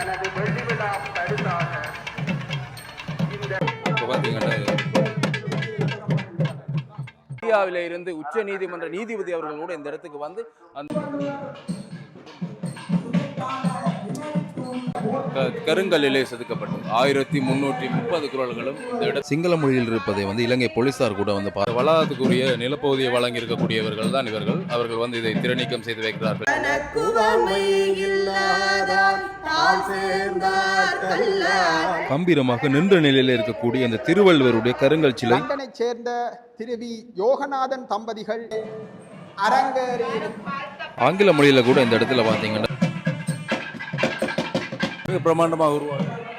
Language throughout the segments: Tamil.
தனது வெள்ளிவிழா பரிசாக இந்தியாவில இருந்து உச்ச நீதிமன்ற நீதிபதி அவர்களோடு இந்த இடத்துக்கு வந்து அந்த க- கருங்கல்லிலே செதுக்கப்பட்டது. ஆயிரத்தி முன்னூற்றி முப்பது குரல்களும் இந்த இட சிங்கள மொழியில் இருப்பதை வந்து இலங்கை போலீசார் கூட வந்து பா- வளாகத்துக்குரிய நிலப்பகுதியை வழங்கி இருக்கக்கூடியவர்கள் தான் இவர்கள். அவர்கள் வந்து இதை திறநீக்கம் செய்து வைக்கிறார்கள். கம்பீரமாக நின்ற நிலையில் இருக்கக்கூடிய இந்த திருவள்ளுவருடைய கருங்கல் சிலை சேர்ந்த திரு வி. யோகநாதன் தம்பதிகள் அரங்கேறி ஆங்கில மொழியில கூட இந்த இடத்துல பார்த்தீங்கன்னா பிரமாண்டமாக உருவாகும்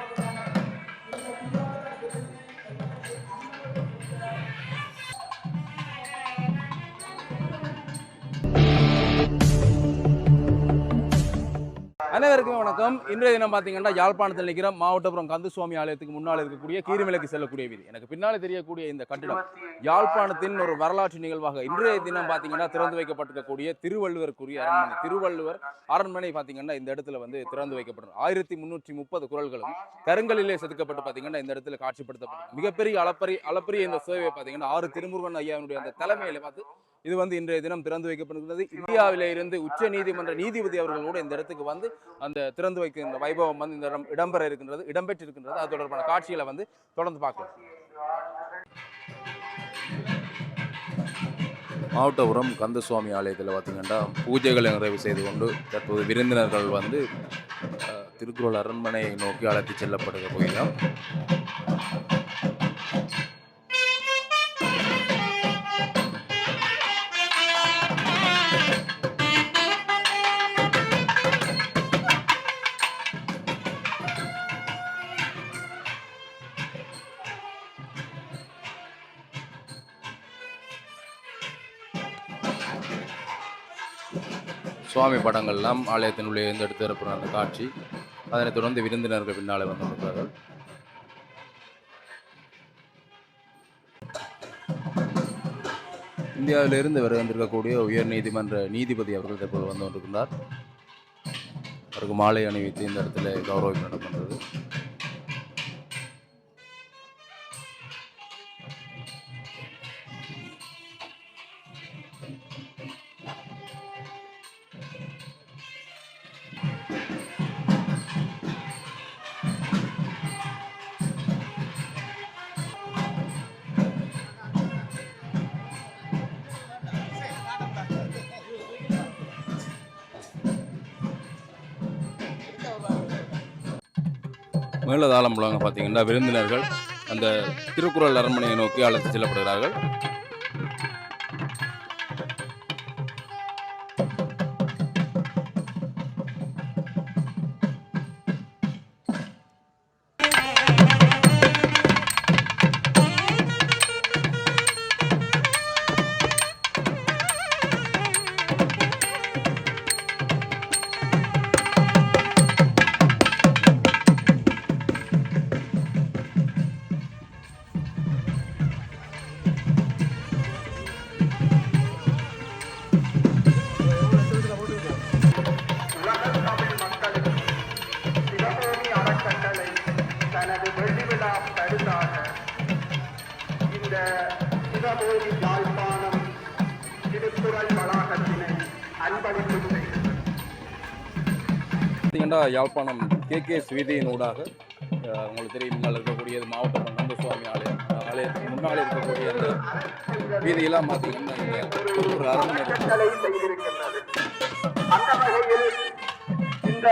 வணக்கம். இன்றைய தினம் பார்த்தீங்கன்னா யாழ்ப்பாணத்தில் நிற்கிற மாவட்டபுரம் கந்தசுவாமி ஆலயத்துக்கு முன்னால் இருக்கக்கூடிய கீரிமலைக்கு செல்லக்கூடிய வீதி. எனக்கு பின்னால் தெரியக்கூடிய இந்த கட்டிடம் யாழ்ப்பாணத்தின் ஒரு வரலாற்று நிகழ்வாக இன்றைய தினம் பார்த்தீங்கன்னா திறந்து வைக்கப்பட்டிருக்கக்கூடிய திருவள்ளுவருக்குரிய அரண்மனை. திருவள்ளுவர் அரண்மனை பார்த்தீங்கன்னா இந்த இடத்துல வந்து திறந்து வைக்கப்படும் ஆயிரத்தி முன்னூற்றி முப்பது குரல்களும் கருங்கலிலே செதுக்கப்பட்டு பார்த்தீங்கன்னா இந்த இடத்துல காட்சிப்படுத்தப்படும் மிகப்பெரிய அளப்பரிய அளப்பரிய இந்த சேவையை பார்த்தீங்கன்னா ஆறு திருமுருகன் ஐயாவினுடைய அந்த தலைமையில பார்த்து இது வந்து இன்றைய தினம் திறந்து வைக்கப்படுகிறது. இந்தியாவில இருந்து உச்ச நீதிமன்ற நீதிபதி அவர்கள் கூட இந்த இடத்துக்கு வந்து அந்த திறந்து வைக்கின்ற வைபவம் வந்து இந்த இடம் இடம்பெற இருக்கின்றது இடம்பெற்று இருக்கின்றது அது தொடர்பான காட்சிகளை வந்து தொடர்ந்து பார்க்கலாம். மாவட்டபுரம் கந்தசுவாமி ஆலயத்தில் பார்த்தீங்கன்னா பூஜைகளை நிறைவு செய்து கொண்டு தற்போது விருந்தினர்கள் வந்து திருக்குறள் அரண்மனையை நோக்கி அழைத்து செல்லப்படுகிற போயிலாம் சுவாமி படங்கள்லாம் ஆலயத்தினுள்ளே இருந்து எடுத்து அந்த காட்சி. அதனைத் தொடர்ந்து விருந்தினர்கள் பின்னாலே வந்திருக்கிறார்கள் இந்தியாவிலிருந்து வருகின்றிருக்கக்கூடிய உயர் நீதிமன்ற நீதிபதி அவர்கள் தற்போது வந்து கொண்டிருக்கிறார் அவருக்கு மாலை அணிவித்து இந்த இடத்துல கௌரவம் நடக்கின்றது. மேலதாளம் முழங்க பார்த்தீங்கன்னா விருந்தினர்கள் அந்த திருக்குறள் அரண்மனையை நோக்கி அழைத்து செல்லப்படுகிறார்கள். சிவபூமி யாழ்ப்பாணம். திருக்குறள் வளாகத்தினை அன்பளிப்பு யாழ்ப்பாணம் கே. கே. வீதியின் ஊடாக அஹ், உங்களுக்கு தெரியும் முன்னால் இருக்கக்கூடியது மாவட்டம் நந்தசுவாமி ஆலயம். அந்த ஆலயத்துக்கு முன்னால் இருக்கக்கூடிய அந்த வீதியெல்லாம் பார்த்தீங்கன்னா இந்த அரண்மனை அந்த வகையில் இந்த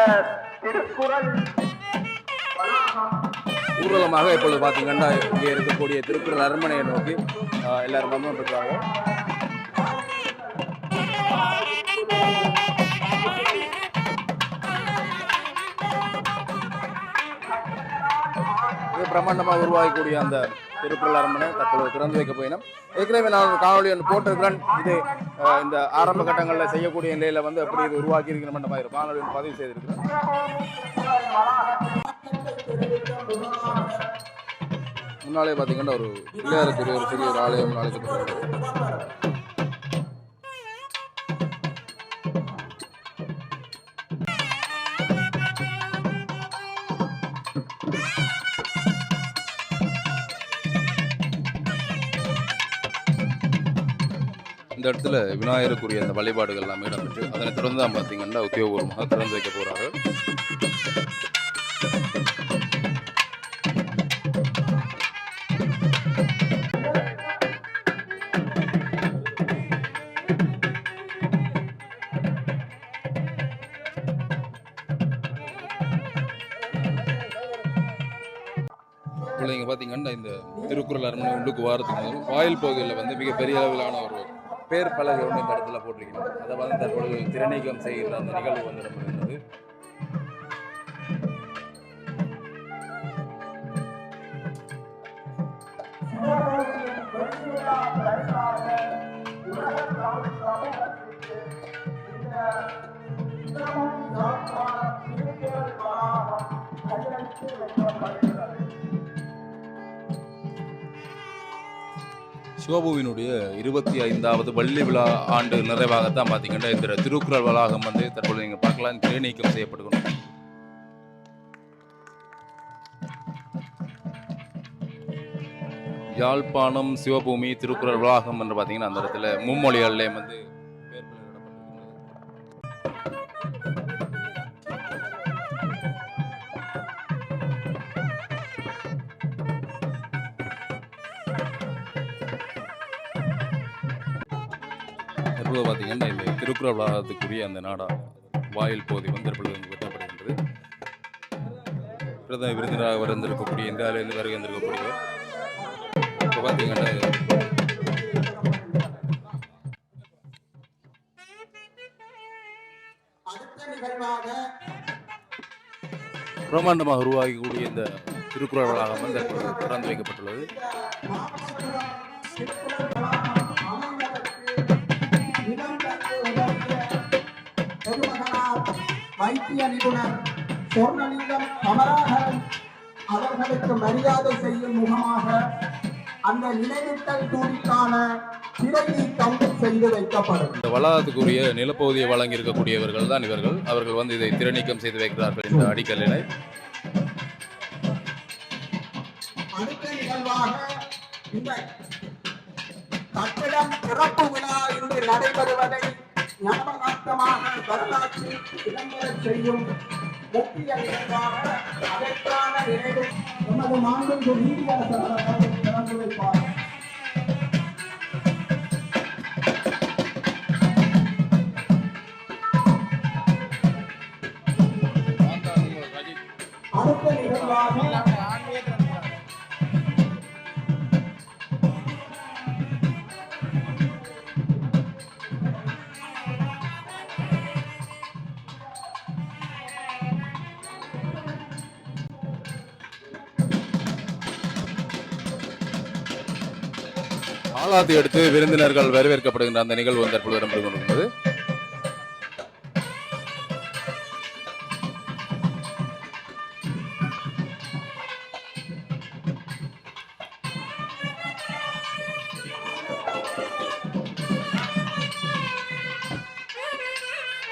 திருக்குறள் வளாகம் ஊர்வலமாக இப்பொழுது பார்த்தீங்கன்னா இங்கே இருக்கக்கூடிய திருக்குறள் அரண்மனையை நோக்கி எல்லாரும் வந்து இருக்காங்க இது பிரம்மாண்டமாக உருவாகக்கூடிய அந்த திருக்குறள் அரண்மனை தற்பொழுது திறந்து வைக்க போயினோம். ஏற்கனவே நான் ஒரு காணொலி ஒன்று போட்டிருக்கிறேன். இது இந்த ஆரம்ப கட்டங்களில் செய்யக்கூடிய நிலையில் வந்து எப்படி இது உருவாக்கி இருக்கிற மாதிரி காணொலி பதிவு செய்திருக்கிறேன். முன்னாலே பார்த்தீங்கன்னா ஒரு பிள்ளையாரத்துக்கு ஒரு பெரிய ஒரு ஆலயம் நாளைக்கு இந்த இடத்துல விநாயகருக்குரிய அந்த வழிபாடுகள் எல்லாமே இடம்பெற்று அதனை தொடர்ந்து தான் பார்த்தீங்கன்னா உத்தியோகபூர்வமாக திறந்து வைக்க போகிறார்கள் அரண்மனை வாரத்துக்கு வாயில் பகுதியில் வந்து மிகப்பெரிய அளவிலான ஒரு பேர் பலகை ஒன்று இந்த இடத்துல போட்டிருக்கணும் அதை வந்து தற்பொழுது திறநீக்கம் செய்கிற அந்த நிகழ்வு வந்து நடந்திருந்தது Thank you. சிவபுவினுடைய இருபத்தி ஐந்தாவது வள்ளி விழா ஆண்டு நிறைவாகத்தான் பார்த்தீங்கன்னா இந்த திருக்குறள் வளாகம் வந்து தற்பொழுது நீங்கள் பார்க்கலாம். திரைநீக்கம் செய்யப்பட்டுக்கணும் யாழ்ப்பாணம் சிவபூமி திருக்குறள் வளாகம் என்று பார்த்தீங்கன்னா அந்த இடத்துல மும்மொழியாலே வந்து இந்த திருக்குறள் வளாகத்துக்குரிய அந்த நாடா வாயில் பகுதி வந்து வெட்டப்படுகின்றது. பிரதம விருந்தினராக வந்திருக்கக்கூடிய இந்தியாவிலிருந்து வருகை வந்திருக்கக்கூடியவர் இப்போ பார்த்தீங்கன்னா பிரம்மாண்டமாக உருவாகக்கூடிய இந்த திருக்குறள் வளாகம் வந்து திறந்து வைக்கப்பட்டுள்ளது. வைத்திய நிபுணர் சொர்ணலிங்கம் கமராகரன் அவர்களுக்கு மரியாதை செய்யும் முகமாக அந்த நினைவிட்டல் தூணிக்கான திரை நீக்கம் செய்து வைக்கப்படும். இந்த வளாகத்துக்குரிய நிலப்பகுதியை வழங்கி இருக்கக்கூடியவர்கள் தான் இவர்கள். அவர்கள் வந்து இதை திறநீக்கம் செய்து வைக்கிறார்கள் இந்த அடிக்கல்லினை. அடுத்த நிகழ்வாக இந்த கட்டிடம் திறப்பு விழா இன்று நடைபெறுவதை ஞாபகார்த்தமாக வரலாற்றில் இடம்பெறச் செய்யும் முக்கிய நிகழ்வாக அதற்கான நினைவு நமது மாண்பு நீதியரசர் அவர்கள் திறந்து வைப்பார். ஆலாத்தை எடுத்து விருந்தினர்கள் வரவேற்கப்படுகின்ற அந்த நிகழ்வு வந்து தற்பொழுது இடம்பெற்று கொண்டிருந்தது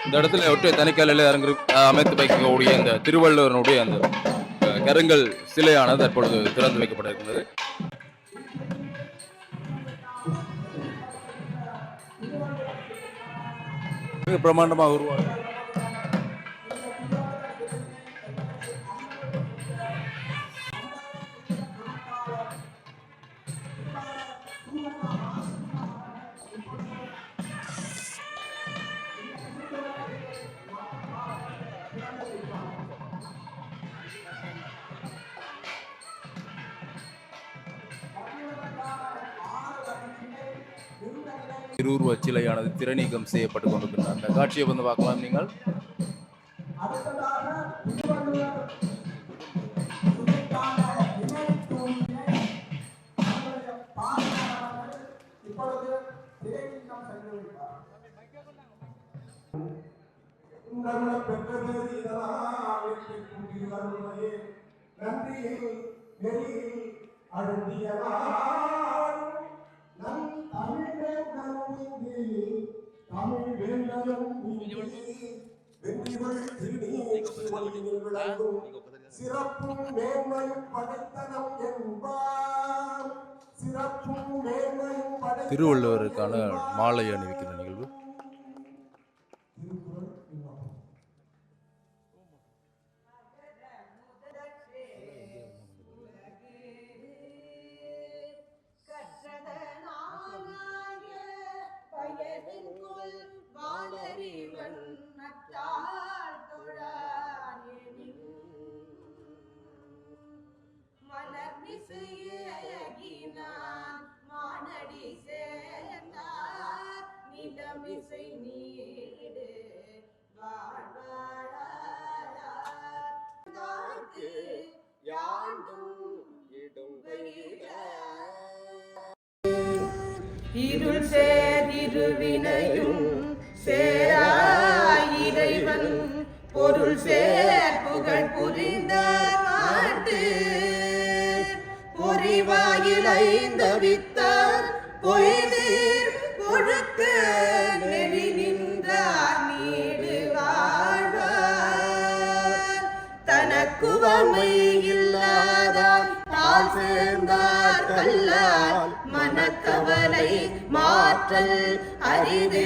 இந்த இடத்துல ஒற்றை தனிக்கல்லில் இறங்கு அமைத்து வைக்கக்கூடிய இந்த திருவள்ளுவனுடைய அந்த கருங்கல் சிலையானது தற்பொழுது திறந்து வைக்கப்பட்டிருக்கிறது. மிக பிரமாண்டமாக உருவாகும் திருவுருவச் சிலையானது திறநீக்கம் செய்யப்பட்டு கொண்டிருக்கின்ற அந்த காட்சியை வந்து பார்க்கலாம் நீங்கள் தமிழ் சிறப்பும் மேன்மையும் படைத்தனம் என்பார். சிறப்பும் மேன்மையும் திருவள்ளுவருக்கான மாலை அணிவிக்கிற நிகழ்வு. இருள் சேரிருவினையும் சேராயிரைவன் பொருள் சேர் புகழ் புரிந்த மாட்டு பொறிவாயில் ஐந்தவித்தார் பொய்தீர் கொடுக்க நெறி நின்றார் நீடு வாழ்வார். தனக்குவமை இல்லாதார் தாழ் சேர்ந்தார். மனக்கவலை மாற்றல் அரிது.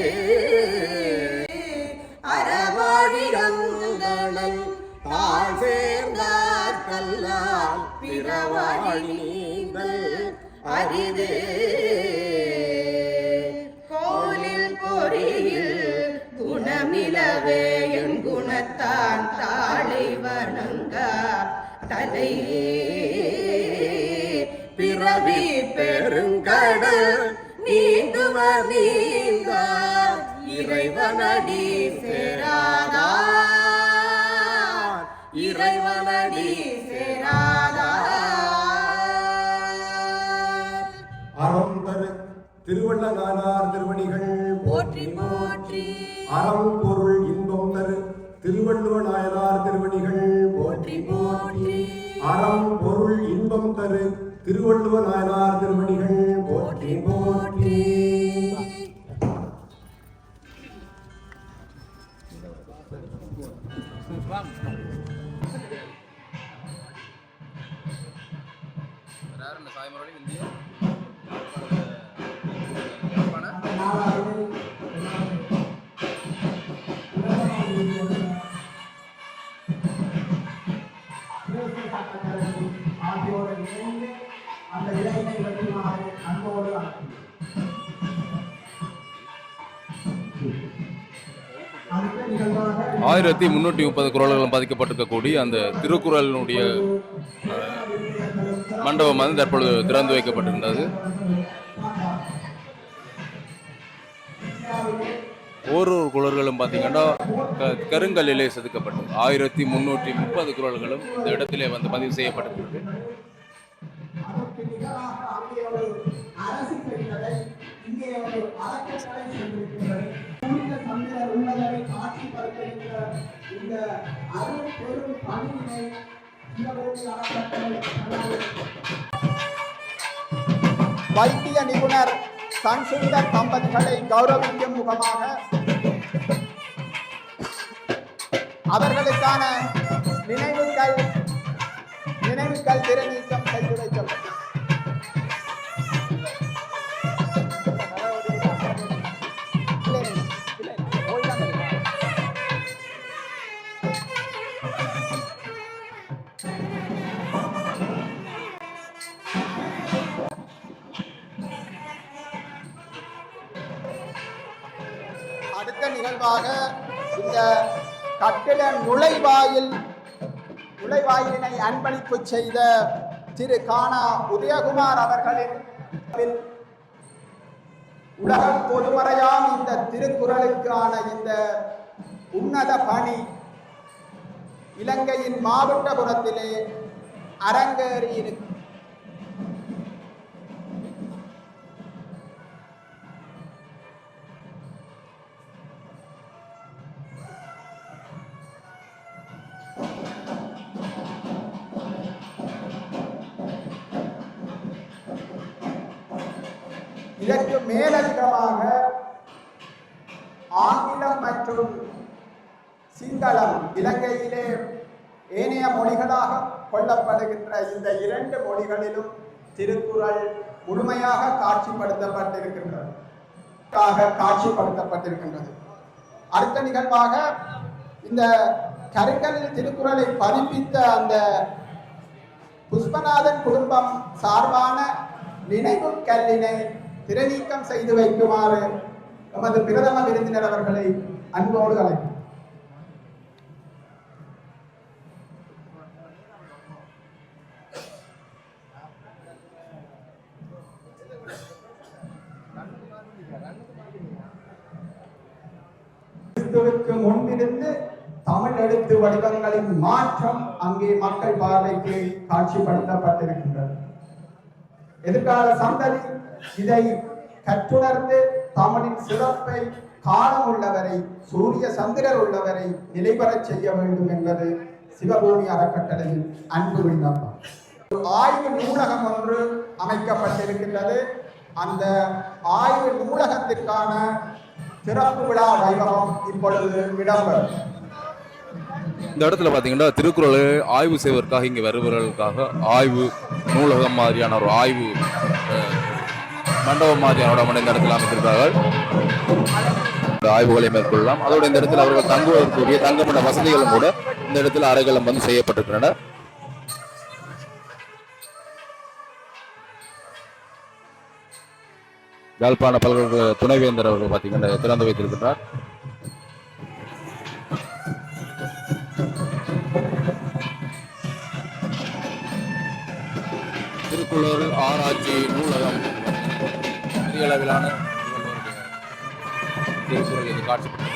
அறவாழிரங்கணல் தாழ் சேர்ந்தார் கல்லால் பிறவாழி நீந்தல் அரிது. கோலில் பொறியில் குணமிலவே என் குணத்தான் தாளை வணங்க தலையே பிறவி பெருங்கடல் நீந்துவர் நீந்தார் இறைவனடி சேராதார் இறைவனடி சேராதார் அறம் தரு திருவள்ளநானார் திருவடிகள் போற்றி போற்றி. அறம் பொருள் இன்பம் தரு திருவள்ளுவ நாயனார் திருவடிகள் போற்றி போற்றி. அறம் பொருள் இன்பம் தரு திருவள்ளுவ நாயனார் திருமணிகள் போற்றி போற்றி. ஆகியோரை ஆயிரத்தி முன்னூற்றி முப்பது குரல்களும் பதிக்கப்பட்டிருக்கக்கூடிய அந்த திருக்குறளினுடைய மண்டபம் வந்து தற்பொழுது திறந்து வைக்கப்பட்டிருந்தது. ஒரு ஒரு குரல்களும் பார்த்தீங்கன்னா க- கருங்கல்லிலே செதுக்கப்பட்டது. ஆயிரத்தி முன்னூற்றி முப்பது குரல்களும் இந்த இடத்திலே வந்து பதிவு செய்யப்பட்டிருக்கு அரசு இந்த அருள் பெரும் பணியினை சிவகோடி அறக்கட்டளை வைத்திய நிபுணர் சன்சுந்தர் தம்பதிகளை கௌரவிக்கும் முகமாக அவர்களுக்கான நினைவுகள் நினைவுகள் திருநீக்கம் செய்து வைக்கப்பட்டது அன்பளிப்பு செய்த திரு கானா உதயகுமார் அவர்களின் பின் பொதுமறையாம் இந்த திருக்குறளுக்கான இந்த உன்னத பணி. இலங்கையின் மாவட்டபுரத்திலே அரங்கேறி சூழல் முழுமையாக காட்சிப்படுத்தப்பட்டிருக்கின்றது. காட்சிப்படுத்தப்பட்டிருக்கின்றது. அடுத்த நிகழ்வாக இந்த கருங்கலில் திருக்குறளை பதிப்பித்த அந்த புஷ்பநாதன் குடும்பம் சார்பான நினைவு கல்லினை திரைநீக்கம் செய்து வைக்குமாறு நமது பிரதம விருந்தினர் அவர்களை அன்போடு அழைக்கிறோம் எழுத்து வடிவங்களின் மாற்றம் அங்கே மக்கள் பார்வைக்கு காட்சிப்படுத்தப்பட்டிருக்கின்றது. எதிர்கால சந்ததி இதை கற்றுணர்ந்து தமிழின் சிறப்பை காலம் உள்ளவரை சூரிய சந்திரர் உள்ளவரை நிலைபெறச் செய்ய வேண்டும் என்பது சிவபூமி அறக்கட்டளையின் அன்பு விண்ணப்பம். ஆய்வு நூலகம் ஒன்று அமைக்கப்பட்டிருக்கின்றது. அந்த ஆய்வு நூலகத்திற்கான சிறப்பு விழா வைபவம் இப்பொழுது இடம்பெறும். இந்த இடத்துல பார்த்தீங்கன்னா திருக்குறளை ஆய்வு செய்வதற்காக இங்கே வருபவர்களுக்காக ஆய்வு நூலகம் மாதிரியான ஒரு ஆய்வு மண்டபம் மாதிரியான இந்த இடத்துல அமைத்திருக்கிறார்கள். இந்த ஆய்வுகளை மேற்கொள்ளலாம். அதோட இந்த இடத்துல அவர்கள் தங்குவதற்குரிய தங்கப்பட்ட வசதிகளும் கூட இந்த இடத்துல அறைகளும் வந்து செய்யப்பட்டிருக்கின்றன. யாழ்ப்பாண பல்கலைக்கழக துணைவேந்தர் அவர்கள் பார்த்தீங்கன்னா திறந்து வைத்திருக்கிறார் திருக்குறள் ஆராய்ச்சி நூலகம் பெரிய அளவிலான திருவள்ளுவருடைய திருக்குறள் இது காட்சிப்படுத்தி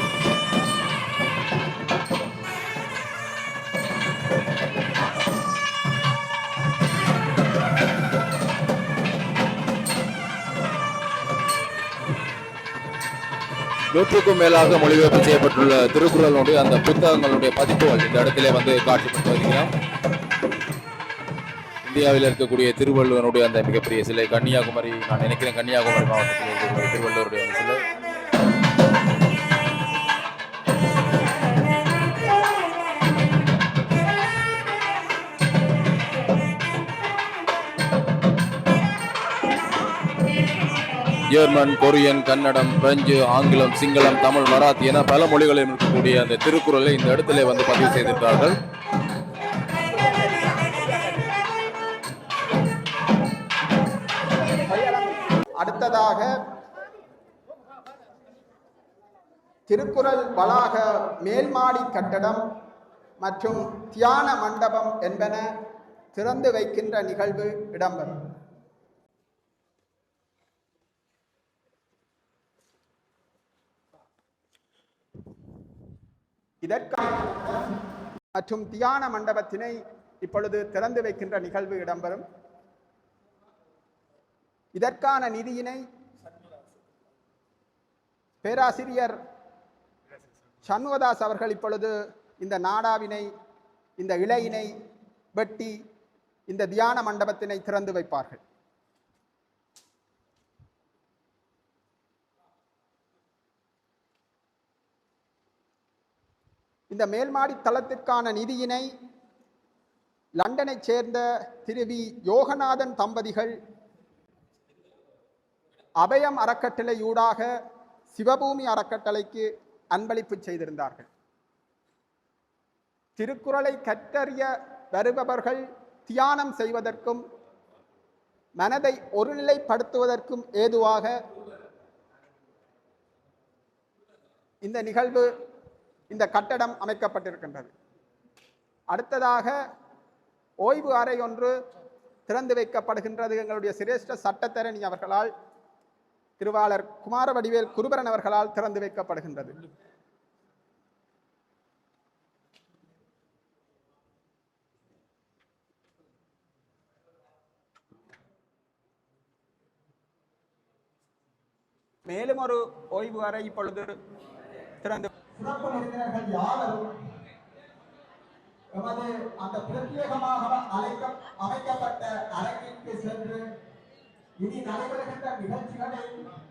நூற்றுக்கும் மேலாக மொழிபெயர்ப்பு செய்யப்பட்டுள்ள திருக்குறளுடைய அந்த புத்தகங்களுடைய பதிப்புகள் இந்த இடத்திலே வந்து காட்சிப்பட்டு வருகிறோம். இந்தியாவில் இருக்கக்கூடிய திருவள்ளுவனுடைய அந்த மிகப்பெரிய சிலை கன்னியாகுமரி நான் நினைக்கிறேன் கன்னியாகுமரி மாவட்டத்தில் இருக்கக்கூடிய திருவள்ளுவருடைய அந்த சிலை. ஜெர்மன் கொரியன் கன்னடம் பிரெஞ்சு ஆங்கிலம் சிங்களம் தமிழ் மராத்தி என பல மொழிகளில் இருக்கக்கூடிய அந்த திருக்குறளை இந்த இடத்திலே வந்து பதிவு செய்திருக்கிறார்கள் அடுத்ததாக திருக்குறள் வளாக மேல்மாடி கட்டடம் மற்றும் தியான மண்டபம் என்பன திறந்து வைக்கின்ற நிகழ்வு இடம்பெறும். இதற்காக மற்றும் தியான மண்டபத்தினை இப்பொழுது திறந்து வைக்கின்ற நிகழ்வு இடம்பெறும். இதற்கான நிதியினை பேராசிரியர் சண்முகதாஸ் அவர்கள் இப்பொழுது இந்த நாடாவினை இந்த இலையினை வெட்டி இந்த தியான மண்டபத்தினை திறந்து வைப்பார்கள். இந்த மேல்மாடி தளத்திற்கான நிதியினை லண்டனைச் சேர்ந்த திரு வி. யோகநாதன் தம்பதிகள் அபயம் அறக்கட்டளையூடாக சிவபூமி அறக்கட்டளைக்கு அன்பளிப்பு செய்திருந்தார்கள். திருக்குறளை கற்றறிய வருபவர்கள் தியானம் செய்வதற்கும் மனதை ஒருநிலைப்படுத்துவதற்கும் ஏதுவாக இந்த நிகழ்வு இந்த கட்டடம் அமைக்கப்பட்டிருக்கின்றது. அடுத்ததாக ஓய்வு அறை ஒன்று திறந்து வைக்கப்படுகின்றது. எங்களுடைய சிரேஷ்ட சட்டத்தரணி அவர்களால் திருவாளர் குமாரவடிவேல் குருபரன் அவர்களால் திறந்து வைக்கப்படுகின்றது. மேலும் ஒரு ஓய்வு வரை இப்பொழுது திறந்து சிறப்பு விருந்தினர்கள் யாவரும் எமது அந்த பிரத்யேகமாக அழைக்க அமைக்கப்பட்ட அரங்கிற்கு சென்று ఇది నాలుగు లక్షల విభజించడం